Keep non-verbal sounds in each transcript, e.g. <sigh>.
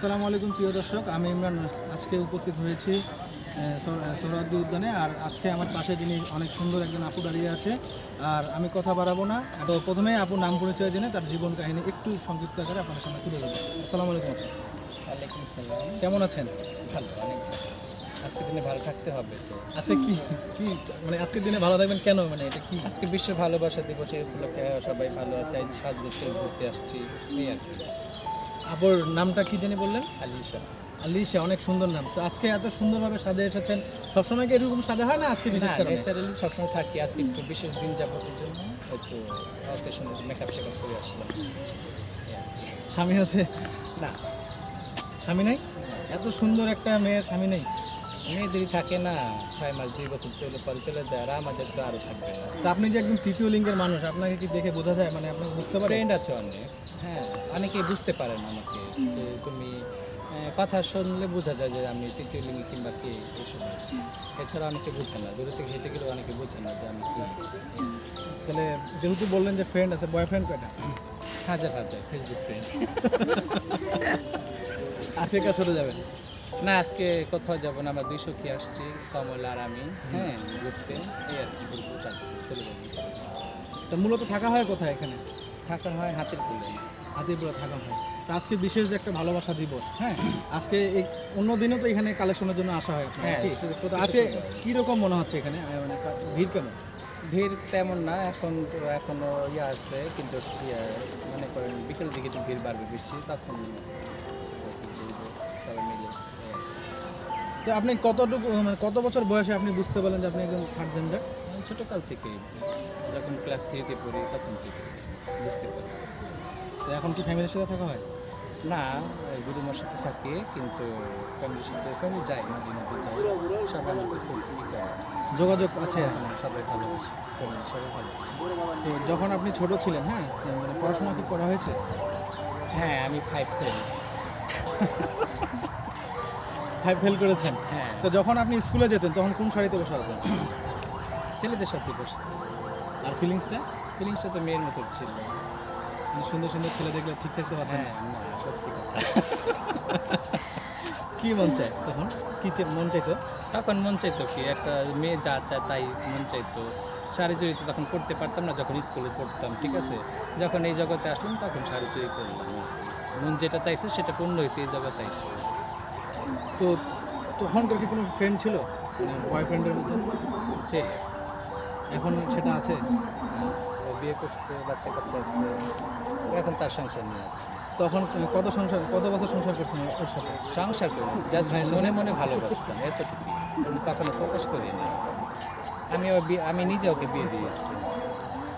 আসসালামু আলাইকুম প্রিয় দর্শক। আমি ইমরান আজকে উপস্থিত হয়েছি আহ, সর- সোহরাওয়ার্দী উদ্যানে। আর আজকে আমার পাশে যিনি অনেক সুন্দর একজন আপু দাঁড়িয়ে আছে। আর আমি কথা বাড়াবো না। তো প্রথমে আপুর নাম পরিচয় জেনে তার জীবন কাহিনী একটু সংক্ষিপ্ত আকারে আপনার সামনে তুলে ধরবো। আসসালামু আলাইকুম। ওয়ালাইকুম সালাম কেমন আছেন? ভালো অনেক ভালো। আজকে দিনে ভালো থাকতে হবে তো। আজকে কি কি মানে আজকের দিনে ভালো থাকবেন কেন? মানে এটা কি? আজকে বিশ্ব ভালোবাসা দিবসে উপলক্ষে সবাই ভালো আছে। এই যে সাজগোজ করে ঘুরতে আসছি এই আর কি। আপুর নামটা কি জানি বললেন? আলিশা আলিশা অনেক সুন্দর নাম। তো আজকে এত সুন্দরভাবে সাজে এসেছেন। সবসময় কি এরকম সাজা হয় না আজকে বিশেষ করে ন্যাচারালি সবসময় থাকি। আজকে একটু বিশেষ দিন যাপনের জন্য। একটু আজকে সুন্দর মেকআপ শেকআপ করে আসলাম। স্বামী আছে? না। স্বামী নাই? এত সুন্দর একটা মেয়ের স্বামী নেই। মেয়েদেরই থাকে না ছয় মাস দুই বছর চলে পরে চলে যায় আর আমাদের তো আরও থাকবে না। তো আপনি যে একদম তৃতীয় লিঙ্গের মানুষ আপনাকে কি দেখে বোঝা যায়? মানে আপনি বুঝতে পারেন ফ্রেন্ড আছে অনেক। হ্যাঁ অনেকেই বুঝতে পারে না আমাকে যে তুমি আহ, কথা শুনলে বোঝা যায় যে আমি তৃতীয় লিঙ্গি কিংবা কে এসব এছাড়া অনেকে বোঝে না। দূরে থেকে হেঁটে গেলে অনেকে বোঝে না যে আমি কি। তাহলে যেহেতু বললেন যে ফ্রেন্ড আছে বয়ফ্রেন্ড কয়টা? হাজার হাজার ফেসবুক ফ্রেন্ড আজকে কাজ চলে যাবেন না আজকে কোথাও যাব না আমরা দুই সখী আসছি কমল আর আমি। হ্যাঁ ঘুরতে। এই আর কি চলে যাব। তো মূলত থাকা হয় কোথায় এখানে? থাকা হয় হাতের কুলে হাতিপুরা থাকা হয়। তো আজকে বিশেষ একটা ভালোবাসা দিবস হ্যাঁ? আজকে এই অন্য দিনও তো এখানে কালেকশনের জন্য আসা হয় হ্যাঁ? তো আছে কীরকম মনে হচ্ছে এখানে? মানে ভিড় কেমন? ভিড় তেমন না এখন তো এখনও ইয়ে আছে কিন্তু মনে করেন বিকেল দিকে ভিড় বাড়বে বেশি তখন তো আপনি কতটুকু মানে কত বছর বয়সে আপনি বুঝতে পারলেন যে আপনি একজন থার্ড জেন্ডার ছোটোকাল থেকেই যখন ক্লাস থ্রিতে পড়ি তখন থেকে বুঝতে পারি। তো এখন কি ফ্যামিলির সাথে থাকা হয়? না গুরুমার সাথে থাকে কিন্তু ফ্যামিলির সাথে ফ্যামিলি যায় মাঝে মধ্যে যায়। সবাই যোগাযোগ আছে এখন? সবাই ভালোবাসে ফ্যামিলি সবাই ভালোবাসে তো যখন আপনি ছোট ছিলেন হ্যাঁ মানে পড়াশোনা কি করা হয়েছে? হ্যাঁ আমি ফাইভ ফেল ফাইভ ফেল করেছেন? হ্যাঁ। তো যখন আপনি স্কুলে যেতেন তখন কোন শাড়িতে বসে হতেন ছেলেদের সাথে বসে আর ফিলিংসটা? ফিলিংসটা তো মেয়ের মতো ছিল। সুন্দর সুন্দর ছেলে দেখলে ঠিক থাকতে পারতেন? হ্যাঁ না সত্যি কথা। কি মন চায় তখন? কি মন চাইতো? তখন মন চাইতো কি একটা মেয়ে যা চায় তাই মন চাইতো। শাড়ি চুরি তো তখন পড়তে পারতাম না যখন স্কুলে পড়তাম ঠিক আছে? যখন এই জগতে আসলাম তখন শাড়ি চুরি করলাম। মন যেটা চাইছে সেটা পূর্ণ হয়েছে এই জগতে এসে তো তখনকার কি কোনো ফ্রেন্ড ছিল? মানে বয়ফ্রেন্ডের মতো? সে এখন সেটা আছে? বিয়ে করছে বাচ্চা কাচ্চা আছে। এখন তার সংসার নিয়ে আছে। তখন কত সংসার কত বছর সংসার করছেন ওর সাথে? সংসার করি জাস্ট মনে মনে ভালোবাসতাম এতটুকু আমি কখনো প্রকাশ করিনি আমি আমি নিজে ওকে বিয়ে দিয়েছি।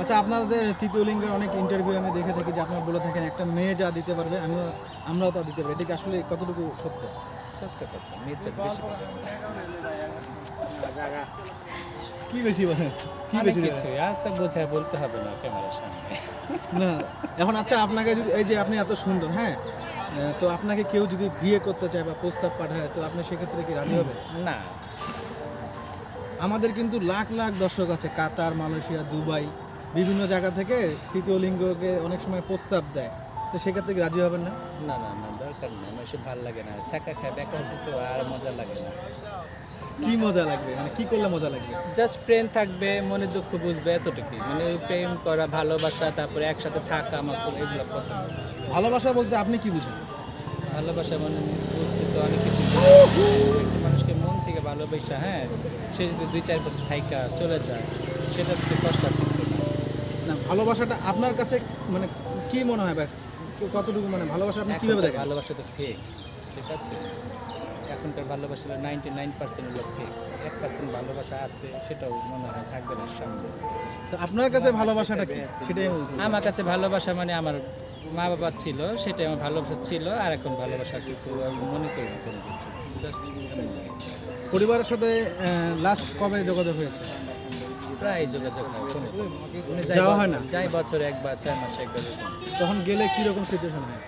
আচ্ছা আপনাদের তৃতীয় লিঙ্গের অনেক ইন্টারভিউ আমি দেখে থাকি যে আপনারা বলে থাকেন একটা মেয়ে যা দিতে পারবে আমিও আমরাও তা দিতে পারি। এটা কি আসলে কতটুকু সত্য? সত্য কথা মেয়ের চাইতে বেশি কথা কি বেশি বলেন কি অনেক বেশি কিছু আর তো বোঝায় বলতে হবে না ক্যামেরার সামনে। না এখন আচ্ছা আপনাকে যদি এই যে আপনি এত সুন্দর হ্যাঁ? তো আপনাকে কেউ যদি বিয়ে করতে চায় বা প্রস্তাব পাঠায় তো আপনি সেক্ষেত্রে কি রাজি হবে না। আমাদের কিন্তু লাখ লাখ দর্শক আছে কাতার মালয়েশিয়া দুবাই বিভিন্ন জায়গা থেকে তৃতীয় লিঙ্গকে অনেক সময় প্রস্তাব দেয়। তো সেক্ষেত্রে কি রাজি হবেন না? না না না দরকার নেই। আমার এসব ভালো লাগে না। ছাকা খায় হচ্ছে তো আর মজা লাগে না। কি মজা লাগবে? মানে কি করলে মজা লাগবে? জাস্ট ফ্রেন্ড থাকবে মনে দুঃখ বুঝবে এতটুকুই। মানে ওই প্রেম করা ভালোবাসা তারপরে একসাথে থাকা আমার খুব এগুলো পছন্দ। ভালোবাসা বলতে আপনি কি বুঝেন? ভালোবাসা মানে বুঝতে তো অনেক কিছু একটা মানুষকে মন থেকে ভালোবাসা হ্যাঁ সে যদি দুই চার বছর থাইকা চলে যায় সেটা হচ্ছে কষ্ট না। না ভালোবাসাটা আপনার কাছে মানে কি মনে হয় কতটুকু মানে ভালোবাসা আপনি কীভাবে দেখেন? ভালোবাসা তো ফেক ঠিক আছে? এখনকার ভালোবাসা হলো নাইনটি নাইন পার্সেন্ট হলো ফেক এক পার্সেন্ট ভালোবাসা আছে সেটাও মনে হয় থাকবে না সামনে। তো আপনার কাছে ভালোবাসাটা কি? সেটাই। আমার কাছে ভালোবাসা মানে আমার মা বাবা ছিল সেটাই আমার ভালোবাসা ছিল আর এখন ভালোবাসা কিছু আমি মনে করি না কোনো কিছু। জাস্ট পরিবারের সাথে লাস্ট কবে যোগাযোগ হয়েছে? প্রায় যোগাযোগ হয় ফোনে। যাওয়া হয় না? যাই বছরে একবার ছয় মাসে একবার তখন গেলে কীরকম সিচুয়েশন হয়?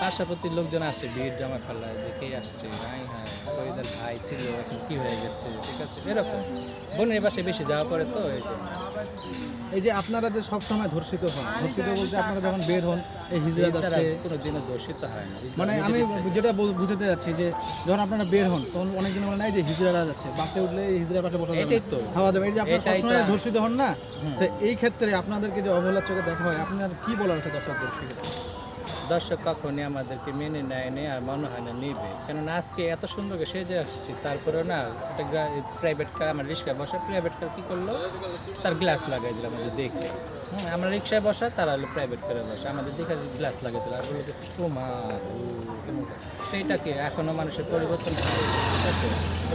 পার্শ্ববর্তী লোকজন আসে ভিড় জমা ফেলায় যে কে আসছে? হাই হাই ওদের ভাই ছিল এখন কি হয়ে গেছে? ঠিক আছে এরকম। বোনের বাসায় বেশি যাওয়া পরে তো এই জন্য এই যে আপনারা যে সবসময় ধর্ষিত হন ধর্ষিত বলতে আপনারা যখন বের হন এই হিজড়া যাচ্ছে। কোনো দিনও দর্শিত হয় না। মানে আমি যেটা বুঝাতে যাচ্ছি যে যখন আপনারা বের হন তখন অনেকদিন বলে নাই যে হিজড়ারা যাচ্ছে বাসে উঠলে এই হিজড়ার পাশে বসা যাবে তো। খাওয়া যাবে। এই যে আপনারা সবসময় ধর্ষিত হন না? তো এই ক্ষেত্রে আপনাদেরকে যে অবহেলার চোখে দেখা হয় আপনার কি বলার আছে দর্শকদের? সেক্ষেত্রে? দর্শক কখনই আমাদেরকে মেনে নেয় নেই আর মনে হয় না নিবে। কেননা আজকে এত সুন্দর সেজে আসছি তারপরেও না একটা প্রাইভেট কার আমার রিক্সায় বসা প্রাইভেট কার কী করল? তার গ্লাস লাগাই দিল আমাদের দেখে। হুম আমরা রিক্সায় বসা তারা হলো প্রাইভেট কারে বসা। আমাদের দেখে গ্লাস লাগাই দিল। আর বলল যে, ও মা ও, কেমন করে?" তো এটাকে এখনও মানুষের পরিবর্তন হয়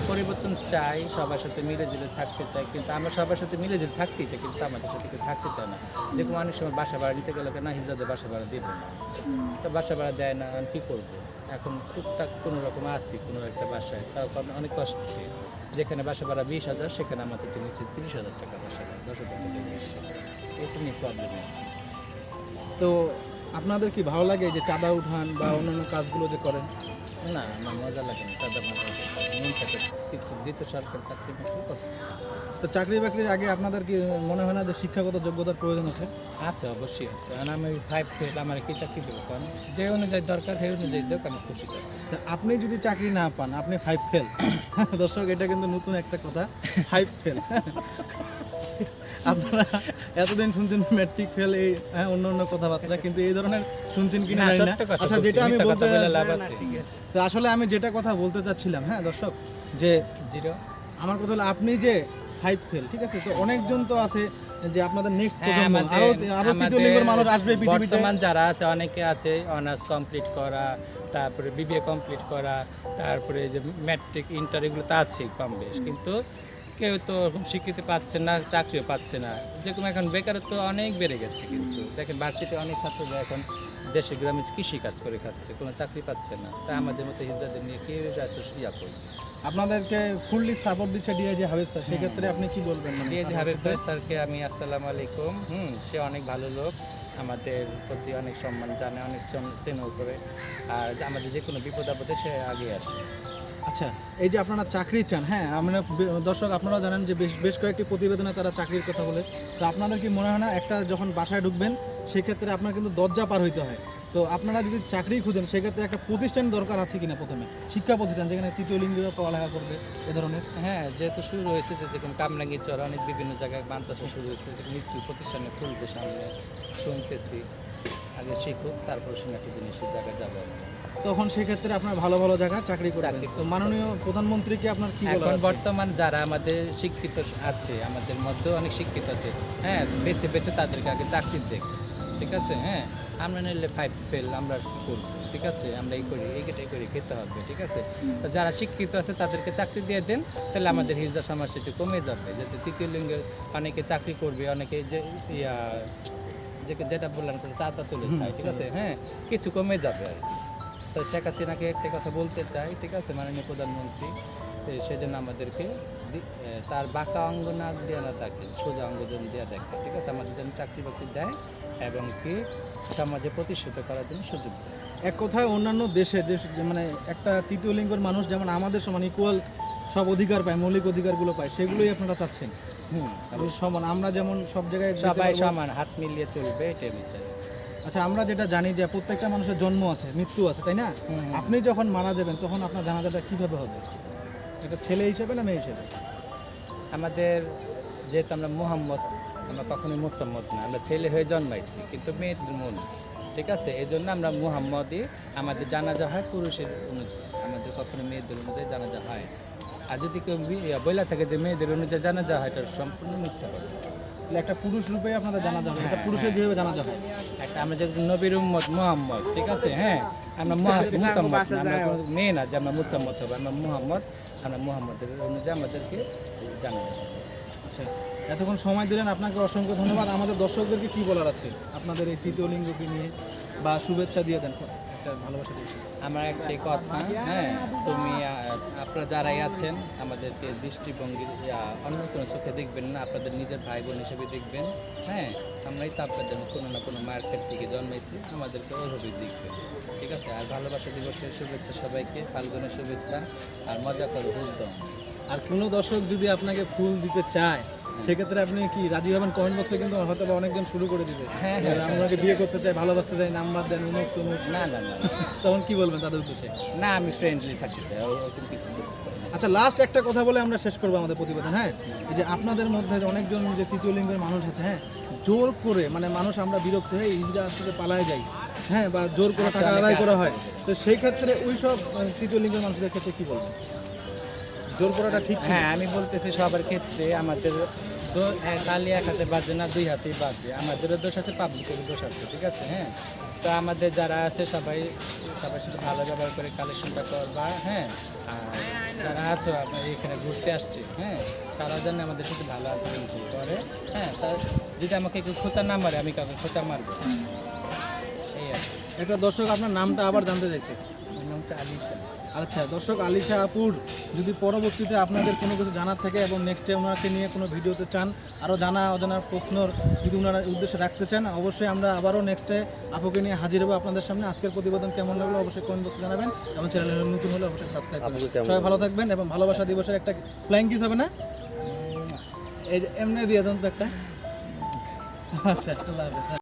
পরিবর্তন চাই সবার সাথে মিলে ঝিলে থাকতে চাই। কিন্তু আমরা সবার সাথে মিলে ঝিলে থাকতেই চাই কিন্তু আমাদের সাথে কেউ থাকতে চায় না। দেখুন অনেক সময় বাসা ভাড়া দিতে গেলে না হিজাদের বাসা ভাড়া দেবে না। তো বাসা ভাড়া দেয় না, আমি কী করব? এখন টুকটাক কোনো রকম আছি, কোনো একটা বাসায়। তাও অনেক কষ্টে যেখানে বাসা ভাড়া বিশ হাজার, সেখানে আমাকে তো নিচ্ছে তিরিশ হাজার টাকা বাসা ভাড়া, দশ হাজার টাকা বেশি। এটা নিয়ে প্রবলেম তো আপনাদের কি ভালো লাগে যে চাঁদা উঠান বা অন্যান্য কাজগুলো যে করেন? না আমার মজা লাগে না তাদের মজা মন থাকে কিছু দিত সরকার চাকরি বাকরি করতে তো চাকরি বাকরির আগে আপনাদের কি মনে হয় না যে শিক্ষাগত যোগ্যতার প্রয়োজন আছে? আছে অবশ্যই আছে। আর আমি ফাইভ ফেল আমার কি চাকরি দেবো কারণ যে অনুযায়ী দরকার সেই অনুযায়ী দেখ আমি খুশি তা আপনি যদি চাকরি না পান আপনি ফাইভ ফেল <coughs> দর্শক এটা কিন্তু নতুন একটা কথা ফাইভ ফেল <laughs> আপনারা এতদিন শুনছেন ম্যাট্রিক ফেল এই হ্যাঁ অন্য অন্য কথাবার্তা কিন্তু এই ধরনের শুনছেন কিনা জানি না। আচ্ছা যেটা আমি বলতে তো আসলে আমি যেটা কথা বলতে চাচ্ছিলাম হ্যাঁ দর্শক যে জিরো। আমার কথা হলো আপনি যে ফাইভ ফেল ঠিক আছে? তো অনেকজন তো আছে যে আপনাদের নেক্সট হ্যাঁ, প্রজন্ম আরও আরও তৃতীয় লিঙ্গের মানুষ আসবে পৃথিবীতে। বর্তমান যারা আছে অনেকে আছে অনার্স কমপ্লিট করা তারপরে বিবিএ কমপ্লিট করা তারপরে যে ম্যাট্রিক ইন্টার এগুলো তো আছে কম বেশ। কিন্তু কেউ তো ওরকম স্বীকৃতি পাচ্ছে না চাকরিও পাচ্ছে না। যেরকম এখন বেকারত্ব অনেক বেড়ে গেছে কিন্তু। দেখেন ভার্সিটি অনেক ছাত্ররা এখন দেশে গ্রামে কৃষি কাজ করে খাচ্ছে কোনো চাকরি পাচ্ছে না। তাই আমাদের মতো হিজাদের নিয়ে কেউ এত ইয়া করবে আপনাদেরকে ফুললি সাপোর্ট দিচ্ছে ডিআইজি হাবিব স্যার সেক্ষেত্রে আপনি কি বলবেন ডিএজি হাবিব স্যারকে আমি আসসালামু আলাইকুম। হুম সে অনেক ভালো লোক আমাদের প্রতি অনেক সম্মান জানে অনেক সন- স্নেহ করে। আর আমাদের যে কোনো বিপদ আপদে সে আগে আসে। আচ্ছা এই যে আপনারা চাকরি চান হ্যাঁ আমরা দর্শক আপনারা জানেন যে বেশ বেশ কয়েকটি প্রতিবেদনে তারা চাকরির কথা বলে। তো আপনাদের কি মনে হয় না, একটা যখন বাসায় ঢুকবেন, সেক্ষেত্রে আপনার কিন্তু দরজা পার হইতে হয়। তো আপনারা যদি চাকরি খুঁজেন, সেক্ষেত্রে একটা প্রতিষ্ঠান দরকার আছে কিনা প্রথমে? শিক্ষা প্রতিষ্ঠান, যেখানে তৃতীয় লিঙ্গীরা পড়ালেখা করবে, এ ধরনের? হ্যাঁ যেহেতু শুরু হয়েছে যে দেখুন কামরাঙ্গি চর, অনেক বিভিন্ন জায়গায় মাদ্রাসা শুরু হয়েছে যেরকম স্কুল প্রতিষ্ঠানে খুলবে সামনে, শুনতেছি। আগে শিখুক তারপর শুনে একটা জিনিসের জায়গায় যাব তখন সেক্ষেত্রে আপনার ভালো ভালো জায়গায় চাকরি চাকরি তো মাননীয় প্রধানমন্ত্রীকে আপনার কি এখন বর্তমান যারা আমাদের শিক্ষিত আছে আমাদের মধ্যে অনেক শিক্ষিত আছে হ্যাঁ বেছে বেছে তাদেরকে আগে চাকরি দেখ ঠিক আছে হ্যাঁ? আমরা নিলে ফাইভ ফেল আমরা কি করব ঠিক আছে? আমরা এই করি এইটাই করি খেতে হবে ঠিক আছে? তো যারা শিক্ষিত আছে তাদেরকে চাকরি দিয়ে দেন তাহলে আমাদের হিজা সমস্যা একটু কমে যাবে। যাতে তৃতীয় লিঙ্গের অনেকে চাকরি করবে অনেকে যে ইয়া যে- যেটা বললাম চাঁদা তুলে খায় ঠিক আছে? হ্যাঁ কিছু কমে যাবে আর কি। তো শেখ হাসিনাকে একটা কথা বলতে চাই ঠিক আছে? মাননীয় প্রধানমন্ত্রী সেজন্য আমাদেরকে তার বাঁকা অঙ্গ না দেওয়া না থাকে সোজা অঙ্গ যেন দেওয়া দেখে ঠিক আছে? আমাদের জন্য চাকরি বাকরি দেয় এবং কি সমাজে প্রতিষ্ঠিত করার জন্য সুযোগ দেয়। এক কথায় অন্যান্য দেশে যে মানে একটা তৃতীয় লিঙ্গের মানুষ যেমন আমাদের সমান ইকুয়াল সব অধিকার পায় মৌলিক অধিকারগুলো পায় সেগুলোই আপনারা চাচ্ছেন? সমান আমরা যেমন সব জায়গায় সবাই সমান হাত মিলিয়ে চলবে এটাই চাই আচ্ছা আমরা যেটা জানি যে প্রত্যেকটা মানুষের জন্ম আছে মৃত্যু আছে তাই না? আপনি যখন মারা যাবেন তখন আপনার জানাজাটা কীভাবে হবে? এটা ছেলে হিসেবে না মেয়ে হিসেবে? আমাদের যেহেতু আমরা মোহাম্মদ আমরা কখনোই মুসাম্মদ না আমরা ছেলে হয়ে জন্মাইছি কিন্তু মেয়েদের মন ঠিক আছে? এই জন্য আমরা মুহাম্মদই আমাদের জানাজা হয় পুরুষের অনুযায়ী আমাদের কখনো মেয়েদের অনুযায়ী জানাজা হয়। আর যদি কেউ বইলা থাকে যে মেয়েদের অনুযায়ী জানাজা হয় এটা সম্পূর্ণ মিথ্যা কথা। একটা পুরুষ রূপে আপনাদের জানা যাবে একটা পুরুষের যেভাবে জানা যাবে একটা আমরা যে নবীর উম্মত মোহাম্মদ ঠিক আছে? হ্যাঁ আমরা <laughs> মুসাম্মদ না, আমরা মেয়ে না যে আমরা মুসাম্মদ হবে আমরা মোহাম্মদ আমরা মোহাম্মদের অনুযায়ী আমাদেরকে জানা যাবে আচ্ছা। এতক্ষণ সময় দিলেন, আপনাকে অসংখ্য ধন্যবাদ। আমাদের দর্শকদেরকে কি বলার আছে? আপনাদের এই তৃতীয় লিঙ্গকে নিয়ে বা শুভেচ্ছা দিয়ে দেন। একটা ভালোবাসা দিয়েছি আমার একটাই কথা হ্যাঁ তুমি আপনারা যারাই আছেন, আমাদেরকে দৃষ্টিভঙ্গি অন্য কোনো চোখে দেখবেন না, আপনাদের নিজের ভাই বোন হিসেবে দেখবেন হ্যাঁ আমরাই তো আপনাদের কোনো না কোনো মার্কেট থেকে জন্মেছি আমাদেরকে ওইভাবেই দেখবেন, ঠিক আছে? আর ভালোবাসা দিবসের শুভেচ্ছা সবাইকে, ফাল্গুনের শুভেচ্ছা, আর মজা করো হুলদম আর কোনো দর্শক যদি আপনাকে ফুল দিতে চায় সেক্ষেত্রে আপনি কি রাজি হবেন? কমেন্ট বক্সে কিন্তু হয়তো বা অনেকজন শুরু করে দিবে। হ্যাঁ, হ্যাঁ, আমাকে বিয়ে করতে চাই ভালোবাসতে চাই নাম্বার দেন উমুক তুমুক না না না তখন কি বলবেন তাদের উদ্দেশ্যে? না আমি ফ্রেন্ডলি থাকতে চাই কিছু আচ্ছা লাস্ট একটা কথা বলে আমরা শেষ করব আমাদের প্রতিবেদন হ্যাঁ? এই যে আপনাদের মধ্যে যে অনেকজন যে তৃতীয় লিঙ্গের মানুষ আছে হ্যাঁ? জোর করে মানে মানুষ আমরা বিরক্ত হয়ে ইজরা আজ থেকে পালায় যাই হ্যাঁ? বা জোর করে টাকা আদায় করা হয় তো সেই ক্ষেত্রে ওই সব তৃতীয় লিঙ্গের মানুষদের ক্ষেত্রে কি বলবেন? জোর করাটা ঠিক হ্যাঁ আমি বলতেছি সবার ক্ষেত্রে আমাদের এক কালি এক হাতে বাজে না দুই হাতেই বাজে। আমাদেরও দোষ আছে পাবলিকেরও দোষ আছে ঠিক আছে হ্যাঁ? তো আমাদের যারা আছে সবাই সবার সাথে ভালো ব্যবহার করে কালেকশনটা করবা হ্যাঁ? আর যারা আছো আপনার এখানে ঘুরতে আসছে হ্যাঁ? তারা যেন আমাদের সাথে ভালো আচরণ করে হ্যাঁ? তা যদি আমাকে কেউ খোঁচা না মারে আমি কাউকে খোঁচা মারবো। এই আর। একটা দর্শক আপনার নামটা আবার জানতে চাইছে। হচ্ছে আলিশা। আচ্ছা দর্শক আলিশা আপুর যদি পরবর্তীতে আপনাদের কোনো কিছু জানার থাকে এবং নেক্সট টাইম ওনাকে নিয়ে কোনো ভিডিওতে চান আরও জানা অজানার প্রশ্নর যদি ওনারা উদ্দেশ্যে রাখতে চান অবশ্যই আমরা আবারও নেক্সটে আপুকে নিয়ে হাজির হব আপনাদের সামনে। আজকের প্রতিবেদন কেমন লাগল অবশ্যই কমেন্ট বক্সে জানাবেন। এবং চ্যানেলের নতুন হলে অবশ্যই সাবস্ক্রাইব করবেন। সবাই ভালো থাকবেন এবং ভালোবাসা দিবসের একটা ফ্লাইং কিস হবে না? এমনি দিয়ে দেন তো একটা। আচ্ছা আল্লাহ হাফেজ।